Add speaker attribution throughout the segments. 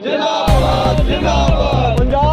Speaker 1: ਜਿੰਦਾਬਾਦ ਜਿੰਦਾਬਾਦ। ਪੰਜਾਬ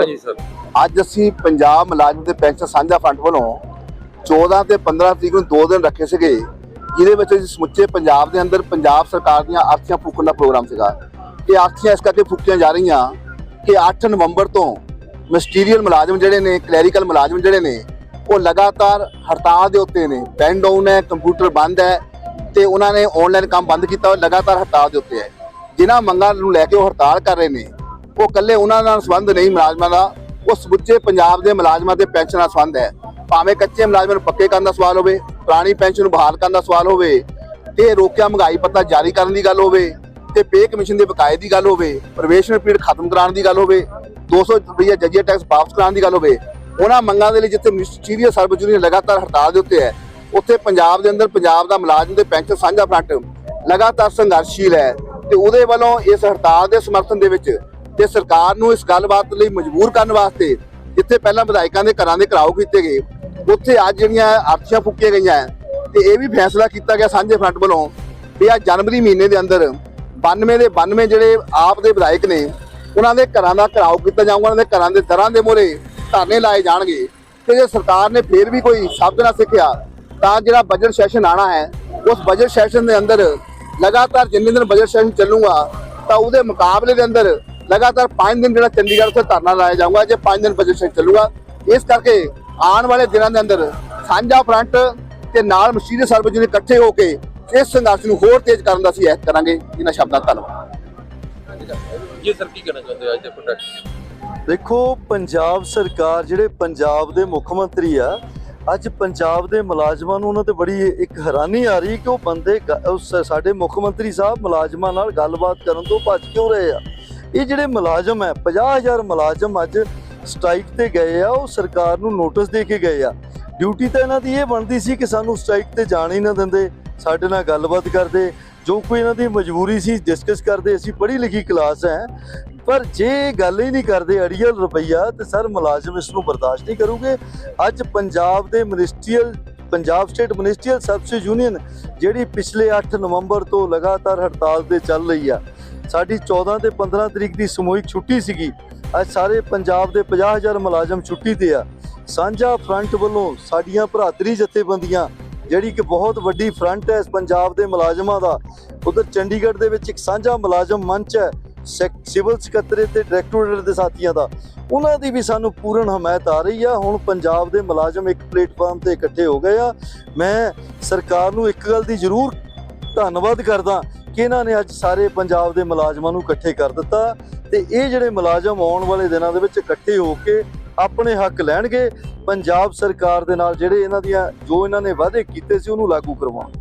Speaker 2: ਹਾਂਜੀ ਸਰ।
Speaker 3: ਅੱਜ ਅਸੀਂ ਪੰਜਾਬ ਮੁਲਾਜ਼ਮ ਤੇ ਪੈਨਸ਼ਨ ਸਾਂਝਾ ਫੰਡ ਵੱਲੋਂ 14 ਤੇ 15 ਤਰੀਕ ਨੂੰ ਦੋ ਦਿਨ ਰੱਖੇ ਸੀਗੇ, ਜਿਹਦੇ ਵਿੱਚ ਅਸੀਂ ਸਮੁੱਚੇ ਪੰਜਾਬ ਦੇ ਅੰਦਰ ਪੰਜਾਬ ਸਰਕਾਰ ਦੀਆਂ ਆਰਥੀਆਂ ਫੂਕਣ ਦਾ ਪ੍ਰੋਗਰਾਮ ਸੀਗਾ। ਇਹ ਆਰਥੀਆਂ ਇਸ ਕਰਕੇ ਫੂਕੀਆਂ ਜਾ ਰਹੀਆਂ ਕਿ 8 ਨਵੰਬਰ ਤੋਂ ਮਿਸਟੀਰੀਅਲ ਮੁਲਾਜ਼ਮ ਜਿਹੜੇ ਨੇ, ਕਲੈਰੀਕਲ ਮੁਲਾਜ਼ਮ ਜਿਹੜੇ ਨੇ, ਉਹ ਲਗਾਤਾਰ ਹੜਤਾਲ ਦੇ ਉੱਤੇ ਨੇ। ਪੈਨ ਡਾਊਨ ਹੈ, ਕੰਪਿਊਟਰ ਬੰਦ ਹੈ ਤੇ ਉਹਨਾਂ ਨੇ ਆਨਲਾਈਨ ਕੰਮ ਬੰਦ ਕੀਤਾ, ਲਗਾਤਾਰ ਹੜਤਾਲ ਦੇ ਉੱਤੇ ਹੈ। ਜਿਨ੍ਹਾਂ ਮੰਗਾਂ ਨੂੰ ਲੈ ਕੇ ਉਹ ਹੜਤਾਲ ਕਰ ਰਹੇ ਨੇ ਉਹ ਇਕੱਲੇ ਉਹਨਾਂ ਨਾਲ ਸੰਬੰਧ ਨਹੀਂ ਮੁਲਾਜ਼ਮਾਂ ਦਾ। ਉਹ ਸਮੁੱਚੇ ਪੰਜਾਬ ਦੇ ਮੁਲਾਜ਼ਮਾਂ ਦੇ ਪੈਨਸ਼ਨ ਨਾਲ ਸੰਬੰਧ ਹੈ। ਭਾਵੇਂ ਕੱਚੇ ਮੁਲਾਜ਼ਮਾਂ ਨੂੰ ਪੱਕੇ ਕਰਨ ਦਾ ਸਵਾਲ ਹੋਵੇ, ਪੁਰਾਣੀ ਪੈਨਸ਼ਨ ਨੂੰ ਬਹਾਲ ਕਰਨ ਦਾ ਸਵਾਲ ਹੋਵੇ, ਤੇ ਰੋਕਿਆ ਮਹਿੰਗਾਈ ਪੱਤਾ ਜਾਰੀ ਕਰਨ ਦੀ ਗੱਲ ਹੋਵੇ, ਤੇ ਪੇ ਕਮਿਸ਼ਨ ਦੇ ਬਕਾਏ ਦੀ ਗੱਲ ਹੋਵੇ, ਪ੍ਰਵੇਸ਼ਨ ਪੀਰੀਅਡ ਖਤਮ ਕਰਾਉਣ ਦੀ ਗੱਲ ਹੋਵੇ 200 ਰੁਪਏ ਜੱਜੀਆ ਟੈਕਸ ਵਾਪਸ ਕਰਾਉਣ ਦੀ ਗੱਲ ਹੋਵੇ, ਉਹਨਾਂ ਮੰਗਾਂ ਦੇ ਲਈ ਜਿੱਥੇ ਮਿਸਟੀਰੀਅਸ ਸਰਵਿਸ ਯੂਨੀਅਨ ਲਗਾਤਾਰ ਹੜਤਾਲ ਦੇ ਉੱਤੇ ਹੈ, ਉੱਥੇ ਪੰਜਾਬ ਦੇ ਅੰਦਰ ਪੰਜਾਬ ਦਾ ਮੁਲਾਜ਼ਮ ਤੇ ਪੈਨਸ਼ਨ ਸਾਂਝਾ ਫਰੰਟ ਲਗਾਤਾਰ ਸੰਘਰਸ਼ੀਲ ਹੈ, ਤੇ ਉਹਦੇ ਵੱਲੋਂ ਇਸ ਹੜਤਾਲ ਦੇ ਸਮਰਥਨ ਦੇ ਵਿੱਚ ਤੇ ਸਰਕਾਰ ਨੂੰ ਇਸ ਗੱਲਬਾਤ ਲਈ ਮਜਬੂਰ ਕਰਨ ਵਾਸਤੇ ਜਿੱਥੇ ਪਹਿਲਾਂ ਵਿਧਾਇਕਾਂ ਦੇ ਘਰਾਂ ਦੇ ਘਰਾਓ ਕੀਤੇ ਗਏ, ਉੱਥੇ ਅੱਜ ਜਿਹੜੀਆਂ ਅਰਥੀਆਂ ਫੁੱਕੀਆਂ ਗਈਆਂ ਹੈ, ਤੇ ਇਹ ਵੀ ਫੈਸਲਾ ਕੀਤਾ ਗਿਆ ਸਾਂਝੇ ਫਰੰਟ ਵੱਲੋਂ ਵੀ ਆ ਜਨਵਰੀ ਮਹੀਨੇ ਦੇ ਅੰਦਰ 92 ਦੇ 92 ਜਿਹੜੇ ਆਪ ਦੇ ਵਿਧਾਇਕ ਨੇ, ਉਹਨਾਂ ਦੇ ਘਰਾਂ ਦਾ ਘਰਾਓ ਕੀਤਾ ਜਾਊਗਾ, ਉਹਨਾਂ ਦੇ ਘਰਾਂ ਦੇ ਦਰਾਂ ਦੇ ਮੋਰੇ ਧਰਨੇ ਲਾਏ ਜਾਣਗੇ। ਤੇ ਜੇ ਸਰਕਾਰ ਨੇ ਫੇਰ ਵੀ ਕੋਈ ਸ਼ਬਦ ਨਾ ਸਿੱਖਿਆ, ਤਾਂ ਜਿਹੜਾ ਬਜਟ ਸੈਸ਼ਨ ਆਣਾ ਹੈ, ਉਸ ਬਜਟ ਸੈਸ਼ਨ ਦੇ ਅੰਦਰ ਲਗਾਤਾਰ ਜਿੰਨੇ ਦਿਨ ਬਜਟ ਸੈਸ਼ਨ ਚੱਲੂਗਾ, ਤਾਂ ਉਹਦੇ ਮੁਕਾਬਲੇ ਦੇ ਅੰਦਰ ਲਗਾਤਾਰ 5 ਦਿਨ ਜਿਹੜਾ ਚੰਡੀਗੜ੍ਹ ਉੱਤੇ ਧਰਨਾ ਲਾਇਆ ਜਾਊਗਾ ਜੇ 5 ਦਿਨ ਬਜਟ ਸੈਸ਼ਨ ਚੱਲੂਗਾ। ਇਸ ਕਰਕੇ ਆਉਣ ਵਾਲੇ ਦਿਨਾਂ ਦੇ ਅੰਦਰ ਸਾਂਝਾ ਫਰੰਟ ਤੇ ਨਾਲ ਮਸ਼ੀਰੇ ਸਰਵਿਸ ਜਿਹੜੇ ਇਕੱਠੇ ਹੋ ਕੇ ਇਸ ਸੰਘਰਸ਼ ਨੂੰ ਹੋਰ ਤੇਜ਼ ਕਰਨ ਦਾ ਅਸੀਂ ਇਹ ਕਰਾਂਗੇ। ਇਹਨਾਂ ਸ਼ਬਦਾਂ ਦਾ ਧੰਨਵਾਦ।
Speaker 2: ਜੀ ਸਰ ਕੀ ਕਹਿਣਾ ਚਾਹੁੰਦੇ ਹੋ ਅੱਜ ਦੇ ਪ੍ਰੋਟੈਕਟ
Speaker 4: ਦੇਖੋ ਪੰਜਾਬ ਸਰਕਾਰ ਜਿਹੜੇ ਪੰਜਾਬ ਦੇ ਮੁੱਖ ਮੰਤਰੀ ਆ ਅੱਜ ਪੰਜਾਬ ਦੇ ਮੁਲਾਜ਼ਮਾਂ ਨੂੰ ਉਹਨਾਂ ਤੇ ਬੜੀ ਇੱਕ ਹੈਰਾਨੀ ਆ ਰਹੀ ਕਿ ਉਹ ਬੰਦੇ ਸਾਡੇ ਮੁੱਖ ਮੰਤਰੀ ਸਾਹਿਬ ਮੁਲਾਜ਼ਮਾਂ ਨਾਲ ਗੱਲਬਾਤ ਕਰਨ ਤੋਂ ਭੱਜ ਕਿਉਂ ਰਹੇ ਆ? ਇਹ ਜਿਹੜੇ ਮੁਲਾਜ਼ਮ ਹੈ 50000 ਮੁਲਾਜ਼ਮ ਅੱਜ ਸਟ੍ਰਾਈਕ ਤੇ ਗਏ ਆ, ਉਹ ਸਰਕਾਰ ਨੂੰ ਨੋਟਿਸ ਦੇ ਕੇ ਗਏ ਆ। ਡਿਊਟੀ ਤਾਂ ਇਹਨਾਂ ਦੀ ਇਹ ਬਣਦੀ ਸੀ ਕਿ ਸਾਨੂੰ ਸਟ੍ਰਾਈਕ ਤੇ ਜਾਣ ਹੀ ਨਾ ਦਿੰਦੇ, ਸਾਡੇ ਨਾਲ ਗੱਲਬਾਤ ਕਰਦੇ, ਜੋ ਕੋਈ ਇਹਨਾਂ ਦੀ ਮਜਬੂਰੀ ਸੀ ਡਿਸਕਸ ਕਰਦੇ, ਅਸੀਂ ਪੜ੍ਹੀ ਲਿਖੀ ਕਲਾਸ ਹੈ। ਪਰ ਜੇ ਇਹ ਗੱਲ ਹੀ ਨਹੀਂ ਕਰਦੇ ਅੜੀਅਲ ਰੁਪਈਆ, ਤੇ ਸਰ ਮੁਲਾਜ਼ਮ ਇਸ ਨੂੰ ਬਰਦਾਸ਼ਤ ਨਹੀਂ ਕਰੂਗੇ। ਅੱਜ ਪੰਜਾਬ ਦੇ ministerial, Punjab state ministerial service union, ਜਿਹੜੀ ਪਿਛਲੇ 8 ਨਵੰਬਰ ਤੋਂ ਲਗਾਤਾਰ ਹੜਤਾਲ ਤੇ ਚੱਲ ਰਹੀ ਆ ਸਾਡੀ 14 ਤੇ 15 ਤਰੀਕ ਦੀ ਸਮੂਹਿਕ ਛੁੱਟੀ ਸੀਗੀ। ਅੱਜ ਸਾਰੇ ਪੰਜਾਬ ਦੇ 50000 ਮੁਲਾਜ਼ਮ ਛੁੱਟੀ ਤੇ ਆ। ਸਾਂਝਾ ਫਰੰਟ ਵੱਲੋਂ ਸਾਡੀਆਂ ਭਰਾਤਰੀ ਜਥੇਬੰਦੀਆਂ, ਜਿਹੜੀ ਕਿ ਬਹੁਤ ਵੱਡੀ ਫਰੰਟ ਹੈ ਇਸ ਪੰਜਾਬ ਦੇ ਮੁਲਾਜ਼ਮਾਂ ਦਾ, ਉਧਰ ਚੰਡੀਗੜ੍ਹ ਦੇ ਵਿੱਚ ਇੱਕ ਸਾਂਝਾ ਮੁਲਾਜ਼ਮ ਮੰਚ ਹੈ ਸੈਕ- ਸਿਵਲ ਸਕੱਤਰੇ ਤੇ ਡਾਇਰੈਕਟੋਰੇਟ ਦੇ ਸਾਥੀਆਂ ਦਾ। ਉਹਨਾਂ ਦੀ ਵੀ ਸਾਨੂੰ ਪੂਰਨ ਹਮਾਇਤ ਆ ਰਹੀ ਆ। ਹੁਣ ਪੰਜਾਬ ਦੇ ਮੁਲਾਜ਼ਮ ਇੱਕ ਪਲੇਟਫਾਰਮ ਤੇ ਇਕੱਠੇ ਹੋ ਗਏ ਆ। ਮੈਂ ਸਰਕਾਰ ਨੂੰ ਇੱਕ ਗੱਲ ਦੀ ਜ਼ਰੂਰ ਧੰਨਵਾਦ ਕਰਦਾ ਇਹਨਾਂ ਨੇ ਅੱਜ ਸਾਰੇ ਪੰਜਾਬ ਦੇ ਮੁਲਾਜ਼ਮਾਂ ਨੂੰ ਇਕੱਠੇ ਕਰ ਦਿੱਤਾ ਤੇ ਇਹ ਜਿਹੜੇ ਮੁਲਾਜ਼ਮ ਆਉਣ ਵਾਲੇ ਦਿਨਾਂ ਦੇ ਵਿੱਚ ਇਕੱਠੇ ਹੋ ਕੇ ਆਪਣੇ ਹੱਕ ਲੈਣਗੇ, ਪੰਜਾਬ ਸਰਕਾਰ ਦੇ ਨਾਲ ਜਿਹੜੇ ਇਹਨਾਂ ਦੀਆਂ ਜੋ ਇਹਨਾਂ ਨੇ ਵਾਅਦੇ ਕੀਤੇ ਸੀ, ਉਹਨੂੰ ਲਾਗੂ ਕਰਵਾਉਣ।